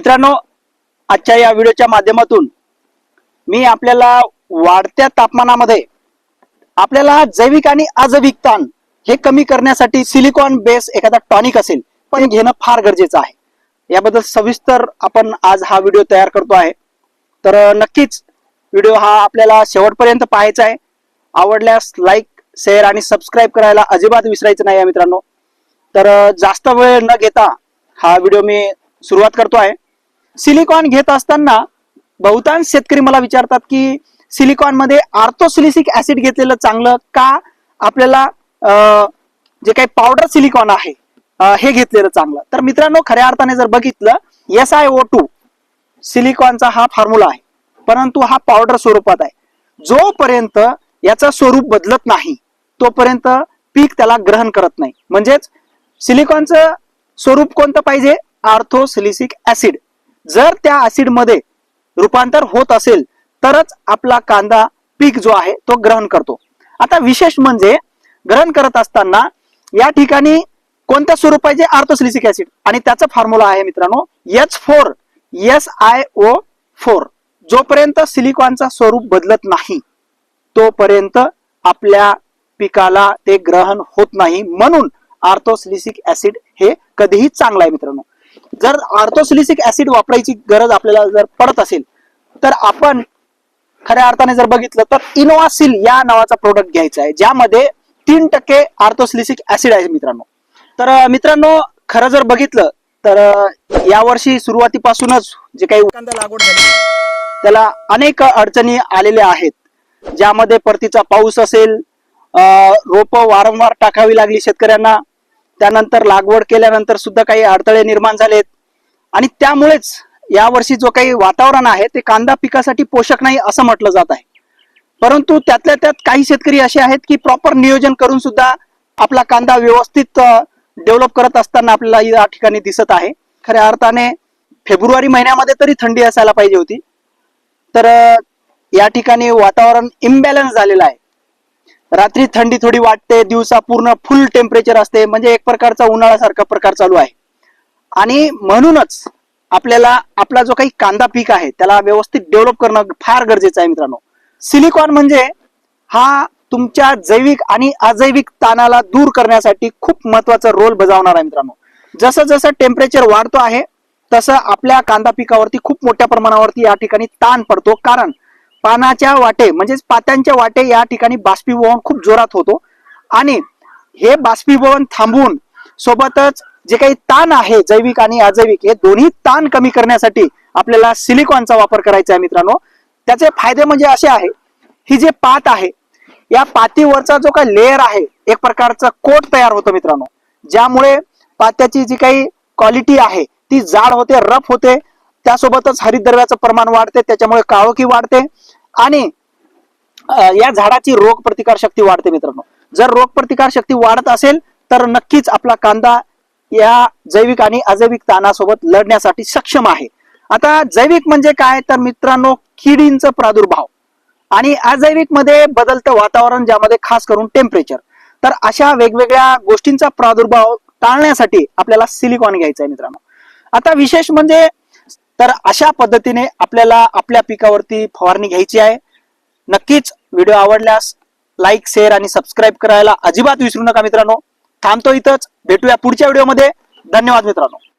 मित्रांनो आजच्या या व्हिडिओच्या माध्यमातून मी आपल्याला वाढत्या तापमानामध्ये आपल्याला जैविक आणि अजैविक ताण हे कमी करण्यासाठी सिलिकॉन बेस एखादा टॉनिक असेल पण घेणं फार गरजेचं आहे. याबद्दल सविस्तर आपण आज हा व्हिडिओ तयार करतो आहे. तर नक्कीच व्हिडिओ हा आपल्याला शेवटपर्यंत पाहायचा आहे. आवडल्यास लाईक शेअर आणि सबस्क्राईब करायला अजिबात विसरायचं नाही आहे मित्रांनो. तर जास्त वेळ न घेता हा व्हिडिओ मी सुरुवात करतो आहे. सिलिकॉन घेत असताना बहुतांश शेतकरी मला विचारतात की सिलिकॉनमध्ये आर्थोसिलिसिक ऍसिड घेतलेलं चांगलं का? आपल्याला अं, जे काही पावडर सिलिकॉन आहे हे घेतलेलं चांगलं. तर मित्रांनो खऱ्या अर्थाने जर बघितलं एस आय ओ टू सिलिकॉनचा हा फॉर्म्युला आहे. परंतु हा पावडर स्वरूपात आहे. जोपर्यंत याचं स्वरूप बदलत नाही तोपर्यंत पीक त्याला ग्रहण करत नाही. म्हणजेच सिलिकॉनचं स्वरूप कोणतं पाहिजे? आर्थोसिलिसिक ऍसिड जर त्या ऍसिडमध्ये रूपांतर होत असेल तरच आपला कांदा पीक जो आहे तो ग्रहण करतो. आता विशेष म्हणजे ग्रहण करत असताना या ठिकाणी कोणत्या स्वरूप पाहिजे आर्थोसिलिसिक ऍसिड आणि त्याचा फॉर्म्युला आहे मित्रांनो H four S I O four. जोपर्यंत सिलिकॉनचा स्वरूप बदलत नाही तोपर्यंत आपल्या पिकाला ते ग्रहण होत नाही. म्हणून आर्थोसिलिसिक ऍसिड हे कधीही चांगलं आहे मित्रांनो. जर आर्थोसिलिसिक ऍसिड वापरायची गरज आपल्याला जर पडत असेल तर आपण खऱ्या अर्थाने जर बघितलं तर इनोवासिल या नावाचा प्रोडक्ट घ्यायचा आहे ज्यामध्ये तीन टक्के आर्थोसिलिसिक ऍसिड आहे मित्रांनो. तर मित्रांनो खरं जर बघितलं तर या यावर्षी सुरुवातीपासूनच जे काही कांदा लागवड झाली त्याला अनेक अडचणी आलेल्या आहेत. ज्यामध्ये परतीचा पाऊस असेल रोप वारंवार टाकावी लागली शेतकऱ्यांना त्यानंतर लागवड केल्यानंतर सुद्धा काही अडथळे निर्माण झालेत. आणि त्यामुळेच यावर्षी जो काही वातावरण आहे ते कांदा पिकासाठी पोषक नाही असं म्हटलं जात आहे. परंतु त्यातल्या त्यात काही शेतकरी असे आहेत की प्रॉपर नियोजन करून सुद्धा आपला कांदा व्यवस्थित डेव्हलप करत असताना आपल्याला या ठिकाणी दिसत आहे. खऱ्या अर्थाने फेब्रुवारी महिन्यामध्ये तरी थंडी असायला पाहिजे होती. तर या ठिकाणी वातावरण इम्बॅलन्स झालेलं आहे. रात्री थंडी थोडी वाटते दिवसा पूर्ण फुल टेम्परेचर असते म्हणजे एक प्रकारचा उन्हाळ्यासारखा प्रकार चालू आहे. आणि म्हणूनच आपल्याला आपला जो काही कांदा पीक आहे त्याला व्यवस्थित डेव्हलप करणं फार गरजेचं आहे मित्रांनो. सिलिकॉन म्हणजे हा तुमच्या जैविक आणि अजैविक ताणाला दूर करण्यासाठी खूप महत्त्वाचा रोल बजावणार आहे मित्रांनो. जसं जसं टेम्परेचर वाढतो आहे तसं आपल्या कांदा पिकावरती खूप मोठ्या प्रमाणावरती या ठिकाणी ताण पडतो. कारण पानाच्या वाटे म्हणजेच पात्यांच्या वाटे या ठिकाणी बाष्पीभवन खूप जोरात होतो. आणि हे बाष्पीभवन थांबवून सोबतच जे काही ताण आहे जैविक आणि अजैविक हे दोन्ही ताण कमी करण्यासाठी आपल्याला सिलिकॉनचा वापर करायचा आहे मित्रांनो. त्याचे फायदे म्हणजे असे आहे ही जे पात आहे या पातीवरचा जो काही लेअर आहे एक प्रकारचा कोट तयार होतो मित्रांनो. ज्यामुळे पात्याची जी काही क्वालिटी आहे ती जाड होते रफ होते त्यासोबतच हरितद्रव्याचं प्रमाण वाढते त्याच्यामुळे काळोखी वाढते आणि या झाडाची रोग प्रतिकार शक्ती वाढते मित्रांनो. जर रोग प्रतिकार शक्ती वाढत असेल तर नक्कीच आपला कांदा या जैविक आणि अजैविक ताणासोबत लढण्यासाठी सक्षम आहे. आता जैविक म्हणजे काय? तर मित्रांनो किडींचा प्रादुर्भाव. आणि अजैविकमध्ये बदलतं वातावरण ज्यामध्ये खास करून टेम्परेचर तर अशा वेगवेगळ्या गोष्टींचा प्रादुर्भाव टाळण्यासाठी आपल्याला सिलिकॉन घ्यायचं आहे मित्रांनो. आता विशेष म्हणजे तर अशा पद्धतीने आपल्याला आपल्या पिकावरती फवारणी घ्यायची आहे. नक्कीच व्हिडिओ आवडल्यास लाईक शेअर आणि सबस्क्राईब करायला अजिबात विसरू नका मित्रांनो. थांबतो इथंच. भेटूया पुढच्या व्हिडिओमध्ये. धन्यवाद मित्रांनो.